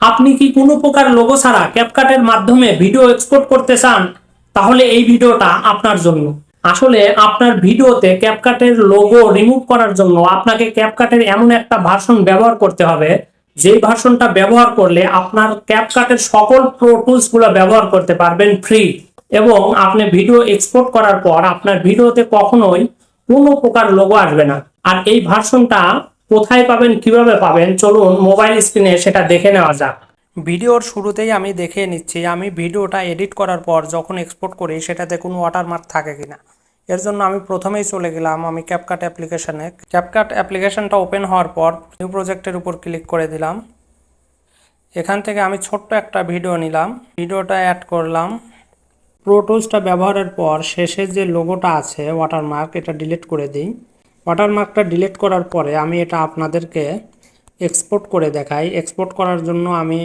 আপনি কি কোনো প্রকার লোগো ছাড়া ক্যাপকাটের মাধ্যমে ভিডিও এক্সপোর্ট করতে চান? তাহলে এই ভিডিওটা আপনার জন্য। আসলে আপনার ভিডিওতে ক্যাপকাটের লোগো রিমুভ করার জন্য আপনাকে ক্যাপকাটের এমন একটা ভার্সন ব্যবহার করতে হবে যে ভার্সনটা ব্যবহার করলে আপনার ক্যাপকাটের সকল প্রো টুলসগুলো ব্যবহার করতে পারবেন ফ্রি এবং আপনি ভিডিও এক্সপোর্ট করার পর আপনার ভিডিওতে কখনোই কোনো প্রকার লোগো আসবে না। আর এই ভার্সনটা কোথায় পাবেন, কীভাবে পাবেন? চলুন মোবাইল স্ক্রিনে সেটা দেখে নেওয়া যাক। ভিডিওর শুরুতেই আমি দেখে নিচ্ছি, আমি ভিডিওটা এডিট করার পর যখন এক্সপোর্ট করি, সেটাতে কোনো ওয়াটারমার্ক থাকে কিনা। এর জন্য আমি প্রথমেই চলে গেলাম আমি ক্যাপকাট অ্যাপ্লিকেশানে ক্যাপকাট অ্যাপ্লিকেশনটা ওপেন হওয়ার পর নিউ প্রজেক্টের উপর ক্লিক করে দিলাম। এখান থেকে আমি ছোট্ট একটা ভিডিও নিলাম। ভিডিওটা অ্যাড করলাম। প্রো টুলসটা ব্যবহারের পর শেষে যে লোগোটা আছে ওয়াটারমার্ক এটা ডিলিট করে দিই। ওয়াটারমার্কটা ডিলিট করার পরে আমি এটা আপনাদেরকে এক্সপোর্ট করে দেখাই। এক্সপোর্ট করার জন্য আমি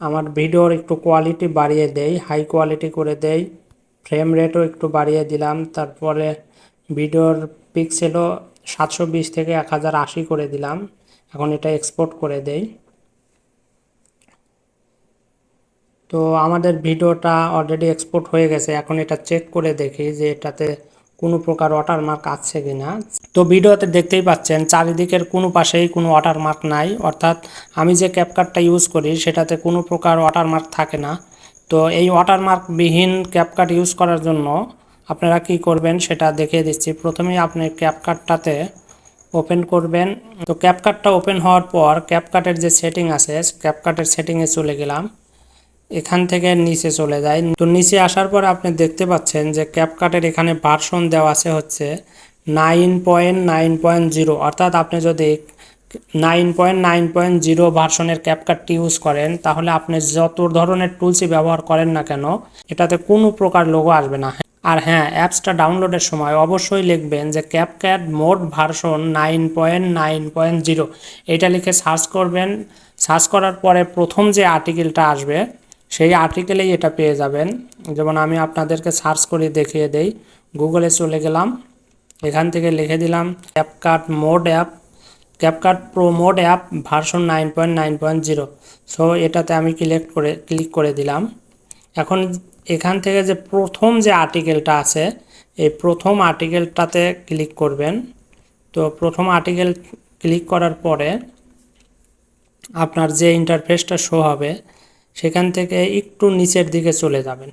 আমার ভিডিওর একটু কোয়ালিটি বাড়িয়ে দেই হাই কোয়ালিটি করে দেই। ফ্রেম রেটও একটু বাড়িয়ে দিলাম। তারপরে ভিডিওর পিক্সেলও সাতশো বিশ থেকে এক হাজার আশি করে দিলাম। এখন এটা এক্সপোর্ট করে দেই। তো আমাদের ভিডিওটা অলরেডি এক্সপোর্ট হয়ে গেছে। এখন এটা চেক করে দেখি যে এটাতে কোনো প্রকার ওয়াটারমার্ক আছে কি না তো ভিডিওতে দেখতেই পাচ্ছেন, চারিদিকের কোনো পাশেই কোনো ওয়াটারমার্ক নাই। অর্থাৎ আমি যে ক্যাপকাটটা ইউজ করি, সেটাতে কোনো প্রকার ওয়াটারমার্ক থাকে না। তো এই ওয়াটারমার্কবিহীন ক্যাপকাট ইউজ করার জন্য আপনারা কি করবেন, সেটা দেখিয়ে দিচ্ছি। প্রথমেই আপনি ক্যাপকাটটাতে ওপেন করবেন। তো ক্যাপকাটটা ওপেন হওয়ার পর ক্যাপকাটের যে সেটিং আছে ক্যাপকাটের সেটিংয়ে চলে গেলাম। এখান থেকে নিচে চলে যায়। তো নিচে আসার পর আপনি দেখতে পাচ্ছেন যে ক্যাপকাটের এখানে ভার্সন দেওয়া আছে হচ্ছে nine point nine point zero অর্থাৎ আপনি যদি nine point nine point zero ভার্সনের ক্যাপকাটটি ইউজ করেন, তাহলে আপনি যত ধরনের টুলসই ব্যবহার করেন না কেন, এটাতে কোনো প্রকার লোগো আসবে না। আর হ্যাঁ অ্যাপসটা ডাউনলোডের সময় অবশ্যই লিখবেন যে CapCut mod version nine point nine point zero এটা লিখে সার্চ করবেন। সার্চ করার পরে প্রথম যে আর্টিকেলটা আসবে সেই আর্টিকেলেই এটা পেয়ে যাবেন। যেমন আমি আপনাদেরকে সার্চ করে দেখিয়ে দেই। গুগলে চলে গেলাম। এখান থেকে লিখে দিলাম CapCut mod app CapCut pro mod app version nine point nine point zero so এটাতে আমি ক্লিক করে ক্লিক করে দিলাম। এখন এখান থেকে যে প্রথম যে আর্টিকেলটা আছে, এই প্রথম আর্টিকেলটাতে ক্লিক করবেন। তো প্রথম আর্টিকেল ক্লিক করার পরে আপনার যে ইন্টারফেসটা শো হবে সেখান থেকে একটু নিচের দিকে চলে যাবেন।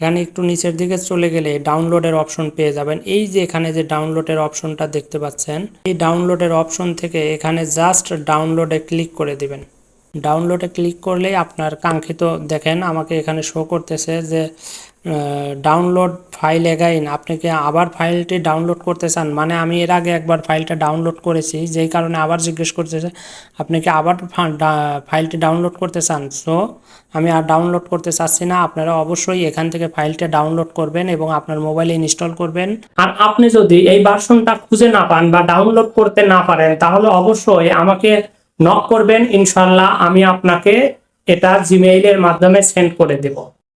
এখানে একটু নিচের দিকে চলে গেলে ডাউনলোডের অপশন পেয়ে যাবেন। এই যে এখানে যে ডাউনলোডের অপশনটা দেখতে পাচ্ছেন, এই ডাউনলোডের অপশন থেকে এখানে জাস্ট ডাউনলোডে ক্লিক করে দিবেন। ডাউনলোডে ক্লিক করলেই আপনার কাঙ্ক্ষিত, দেখেন আমাকে এখানে শো করতেছে যে ডাউনলোড ফাইল এগাইন আপনি কি আবার ফাইলটি ডাউনলোড করতে চান? মানে আমি এর আগে একবার ফাইলটা ডাউনলোড করেছি, যেই কারণে আবার জিজ্ঞেস করতেছে, আপনি কি আবার ফাইলটি ডাউনলোড করতে চান? সো আমি আর ডাউনলোড করতে চাচ্ছি না, আপনারা অবশ্যই এখান থেকে ফাইলটা ডাউনলোড করবেন এবং আপনার মোবাইলে ইনস্টল করবেন। আর আপনি যদি এই ভার্সনটা খুঁজে না পান বা ডাউনলোড করতে না পারেন, তাহলে অবশ্যই আমাকে নক করবেন ইনশাল্লাহ আমি আপনাকে এটা জিমেইলের মাধ্যমে সেন্ড করে দেব।